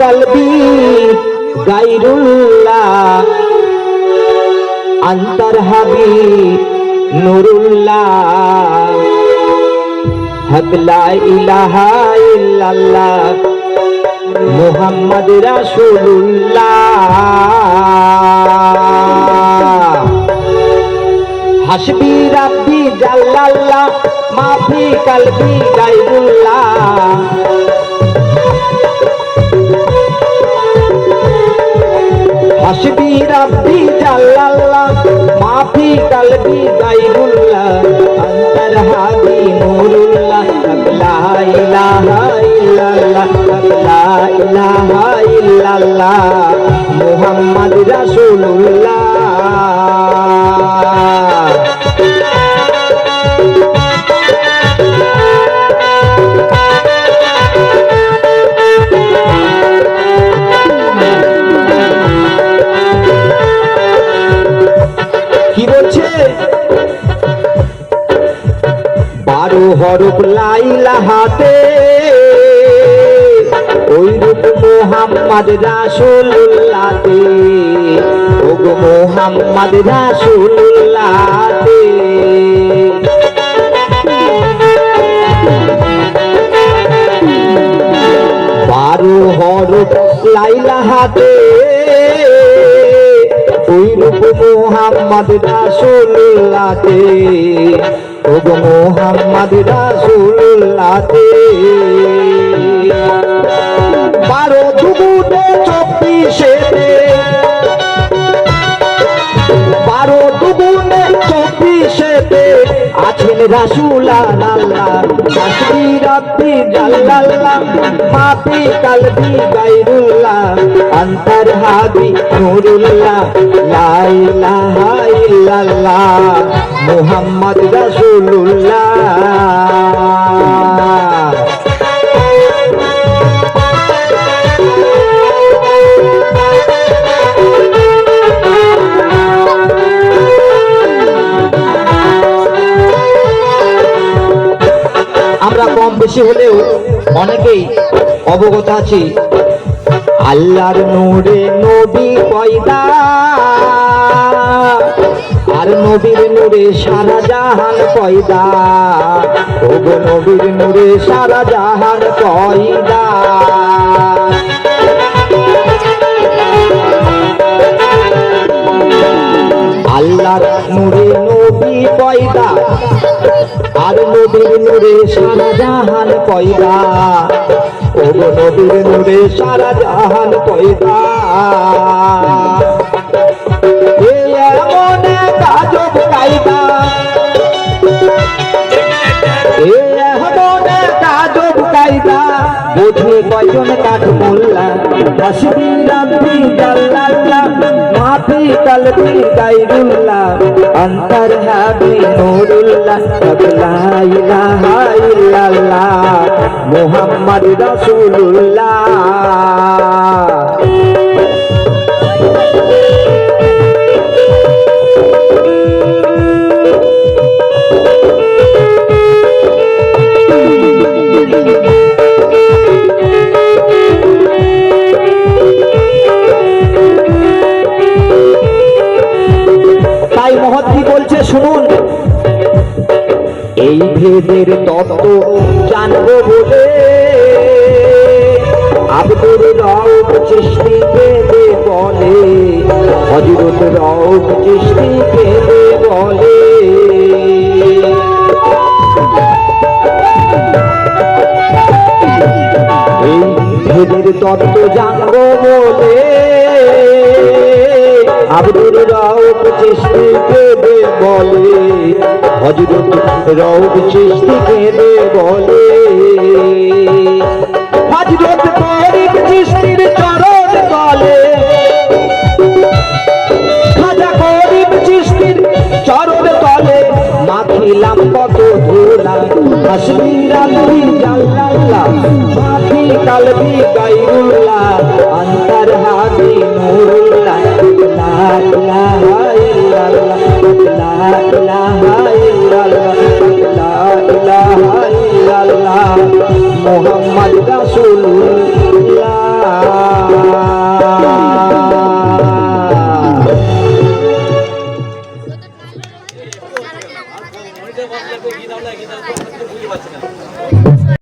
কালবি গাইরুল্লাহ, আন্তর হাবি নুরুল্লাহ। হক লা ইলাহা ইল্লাল্লাহ, মুহাম্মদ রাসূলুল্লাহ। হাসবি রাব্বি জাল্লাল্লাহ, মাফি কালবি গাইবুল্লাহ হাসবি রাব্বি জাল্লাল্লাহ, মাফি কালবি গাইবুল্লাহ অন্তর হাদি নুরুল্লাহ, লা ইলাহা ইল্লাল্লাহ, লা ইলাহা ইল্লাল্লাহ, মুহাম্মদ রাসূলুল্লাহ। কি বলছে? বারো হরফ লাইলা হাতে ওই রূপ মোহাম্মদ রাসুল্লাতে ওগো মোহাম্মদ রাসুল্লাতে বারো হরফ লাইলা হাতে ওই রূপ মোহাম্মদ রাসুল্লাতে ওগো মোহাম্মদ রাসুল্লাতে আছেন আল্লাহ হাসবি রাব্বি জাল্লাল্লাহ মাফি কালবি গাইরুল্লাহ অন্তর হাবি নুরুল্লাহ লা ইলাহা ইল্লাল্লাহ মুহাম্মদ রাসূলুল্লাহ। আমরা কম বেশি হলেও অনেকেই অবগত আছি। আল্লাহর নূরে নবী পয়দা, আর নবীর নূরে সারা জাহান পয়দা। ওগো নবীর নূরে সারা জাহান পয়দা। নবীর নূরে সারা জাহান পয়দা। ও নবীর নূরে সারা জাহান পয়দা। কয়জন কাঠ মোল্লা। হাসবি রাব্বি জাল্লাল্লাহ মাফি তালবি গাইরুল্লা। অন্তর হাবি নুরুল্লা লা ইলাহা ইল্লাল্লাহ মুহাম্মদ রাসূলুল্লাহ। এই ভেদের তত্ত্ব জানব বলে। আব্দুর রব চিষ্টি বেদে বলে হজরত রব চিষ্টি বেদে বলে। এই ভেদের তত্ত্ব জানব বলে। আব্দুর রব চিষ্টি কেঁদে বলে। হজরত রব চিষ্টি কেঁদে বলে। হজরত গরিব চিষ্টির চরণ বলে খাজা গরিব চিষ্টির চরণ তলে। মাখিলাম কত ধুলা হাসবি রাব্বি জাল্লাল্লাহ মাফি কালবি গাইরুল্লাহ অন্তর হাবি মোহাম্মদ রাসুল্লাহ